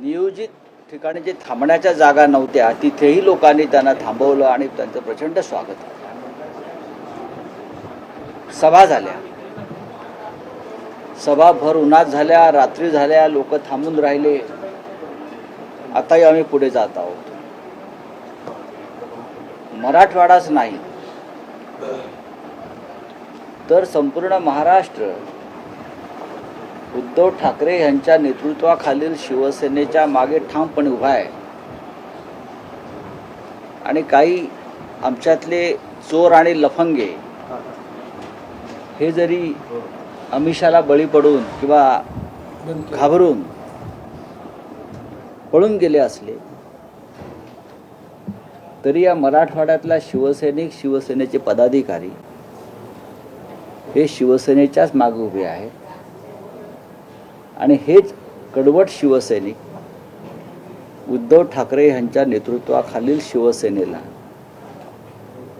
नियोजित ठिकाणी जे थांबण्याच्या जागा नव्हत्या तिथेही लोकांनी त्यांना थांबवलं आणि त्यांचं प्रचंड स्वागत सभा झाल्या. सभा भर उन्हात झाल्या रात्री झाल्या लोक थांबून राहिले. आताही आम्ही पुढे जात आहोत. मराठवाडाच नाही. तर संपूर्ण महाराष्ट्र उद्धव ठाकरे यांच्या नेतृत्वाखालील शिवसेनेच्या मागे ठामपणे उभा आहे. आणि काही आमच्यातले चोर आणि लफंगे हे जरी अमिषाला बळी पडून किंवा घाबरून पळून गेले असले तरी या मराठवाड्यातला शिवसैनिक शिवसेनेचे पदाधिकारी हे शिवसेनेच्याच मागे उभे आहेत. आणि हेच कडवट शिवसैनिक उद्धव ठाकरे यांच्या नेतृत्वाखालील शिवसेनेला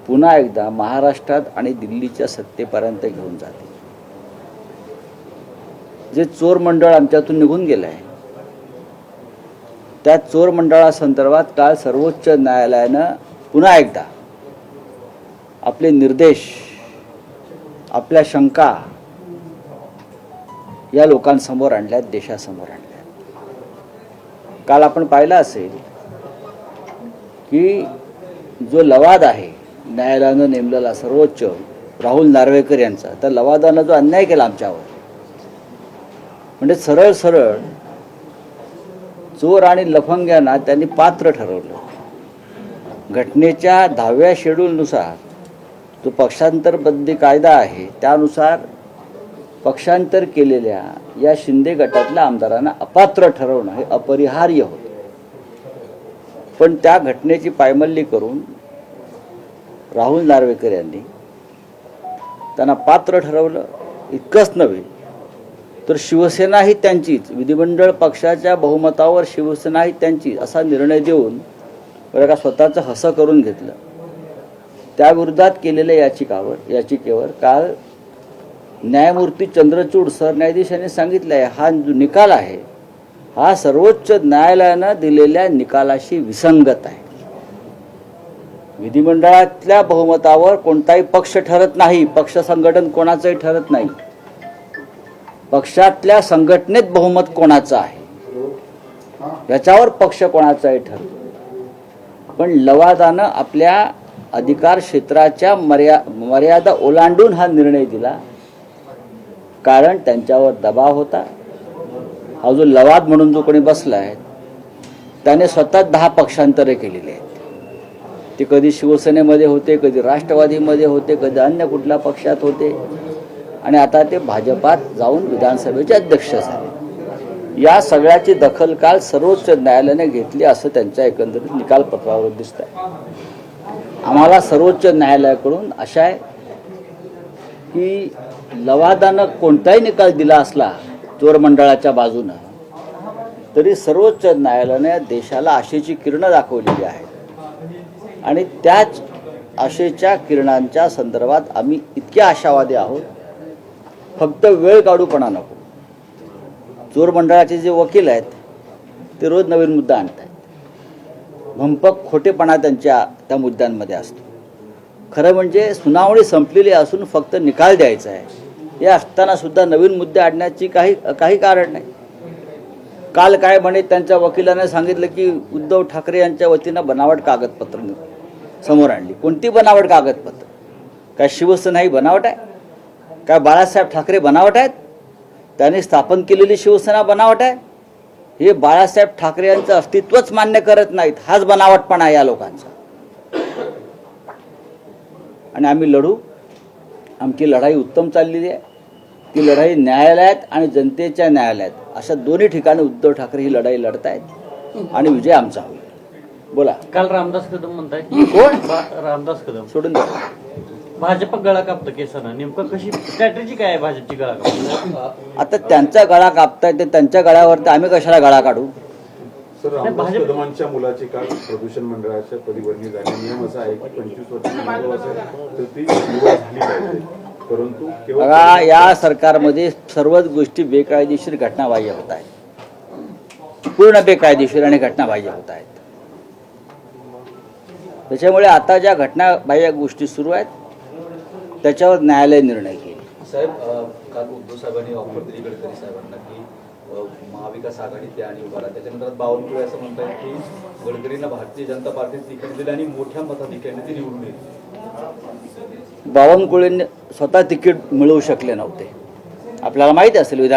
पुन्हा एकदा महाराष्ट्रात आणि दिल्लीच्या सत्तेपर्यंत घेऊन जाते. जे चोर मंडळ आमच्यातून निघून गेलं आहे त्या चोर मंडळासंदर्भात काल सर्वोच्च न्यायालयानं पुन्हा एकदा आपले निर्देश आपल्या शंका या लोकांसमोर आणल्यात देशासमोर आणल्यात. काल आपण पाहिलं असेल की जो लवाद आहे न्यायालयानं नेमलेला सर्वोच्च राहुल नार्वेकर यांचा तर लवादानं जो अन्याय केला आमच्यावर म्हणजे सरळ सरळ चोर आणि लफंग्यांना त्यांनी पात्र ठरवलं. घटनेच्या दहाव्या शेड्यूलनुसार जो पक्षांतरबंदी कायदा आहे त्यानुसार पक्षांतर केलेल्या या शिंदे गटातल्या आमदारांना अपात्र ठरवणं हे अपरिहार्य होतं. पण त्या घटनेची पायमल्ली करून राहुल नार्वेकर यांनी त्यांना पात्र ठरवलं इतकंच नव्हे तर शिवसेना ही त्यांचीच विधिमंडळ पक्षाच्या बहुमतावर शिवसेना ही त्यांची असा निर्णय देऊन बरं का स्वतःचं हसं करून घेतलं. त्या विरोधात केलेल्या याचिकावर याचिकेवर काल न्यायमूर्ती चंद्रचूड सरन्यायाधीशांनी सांगितलं आहे हा जो निकाल आहे हा सर्वोच्च न्यायालयानं दिलेल्या निकालाशी विसंगत आहे. विधिमंडळातल्या बहुमतावर कोणताही पक्ष ठरत नाही पक्ष संघटन कोणाचंही ठरत नाही. पक्षातल्या संघटनेत बहुमत कोणाचं आहे? याच्यावर पक्ष कोणाचाही ठरतो पण लवादानं आपल्या अधिकार क्षेत्राच्या मर्या मर्यादा ओलांडून हा निर्णय दिला. कारण त्यांच्यावर दबाव होता. हा जो लवाद म्हणून जो कोणी बसला आहे त्याने स्वतः दहा पक्षांतरे केलेली आहेत. ते कधी शिवसेनेमध्ये होते कधी राष्ट्रवादीमध्ये होते कधी अन्य कुठल्या पक्षात होते. आणि आता ते भाजपात जाऊन विधानसभेचे अध्यक्ष झाले. या सगळ्याची दखल काल सर्वोच्च न्यायालयाने घेतली असं त्यांच्या एकंदरीत निकालपत्रावर दिसत आहे आम्हाला सर्वोच्च न्यायालयाकडून अशा आहे की लवादानं कोणताही निकाल दिला असला चोर मंडळाच्या बाजूनं तरी सर्वोच्च न्यायालयाने देशाला आशेची किरणं दाखवलेली आहेत. आणि त्याच आशेच्या किरणांच्या संदर्भात आम्ही इतके आशावादी आहोत फक्त वेळ काढूपणा नको. चोर मंडळाचे जे वकील आहेत ते रोज नवीन मुद्दा आणत आहेत भंपक खोटेपणा त्यांच्या त्या मुद्द्यांमध्ये असतो. खरं म्हणजे सुनावणी संपलेली असून फक्त निकाल द्यायचा आहे. हे असताना सुद्धा नवीन मुद्दे आणण्याची काही काही कारण नाही. काल काय म्हणे त्यांच्या वकिलाने सांगितलं की उद्धव ठाकरे यांच्या वतीनं बनावट कागदपत्र समोर आणली. कोणती बनावट कागदपत्र? काय शिवसेना ही बनावट आहे? काय बाळासाहेब ठाकरे बनावट आहेत? त्यांनी स्थापन केलेली शिवसेना बनावट आहे? हे बाळासाहेब ठाकरे यांचं अस्तित्वच मान्य करत नाहीत. हाच बनावटपणा आहे या लोकांचा. आणि आम्ही लढू. आमची लढाई उत्तम चाललेली आहे. ती लढाई न्यायालयात आणि जनतेच्या न्यायालयात. अशा दोन्ही ठिकाणी उद्धव ठाकरे ही लढाई लढत आहेत आणि विजय आमचा होईल. बोला. काल रामदास कदम म्हणताय. कोण? रामदास कदम. सोडून द्या. भाजप गळा कापतं केसानं. नेमकं कशी स्ट्रॅटेजी काय आहे भाजपची गळा कापतं आता त्यांचा गळा कापताय ते त्यांच्या गळ्यावर तर आम्ही कशाला गळा काढू? सर भाजप- कदमांच्या मुलाची काल प्रदूषण मंडळाच्या पदीवर्णी झाली. नियम असा आहे की पंचवीस वर्षाची मुलं असेल तर ती निवड झाली पाहिजे. परंतु केवळ बघा या सरकारमध्ये सर्वच गोष्टी बेकायदेशीर घटनाबाह्य होत आहेत. पूर्ण बेकायदेशीर आणि घटनाबाह्य होत आहेत. त्याच्यामुळे आता ज्या घटनाबाह्य गोष्टी सुरू आहेत त्याच्यावर न्यायालय निर्णय घेईल. साहेब काल उद्धव साहेबांनी ऑफर दिली गडकरी साहेबांना की महाविकास आघाडी ते आणि उभारा त्याच्यानंतर बावनकुळे असं म्हणतात की गडकरींना भारतीय जनता पार्टीत तिकीट दिलं आणि मोठ्या मताधिक्याने ते निवडून येईल. बावनकुळेंनी स्वतः तिकीट मिळवू शकले नव्हते. आपल्याला माहिती असेल विधान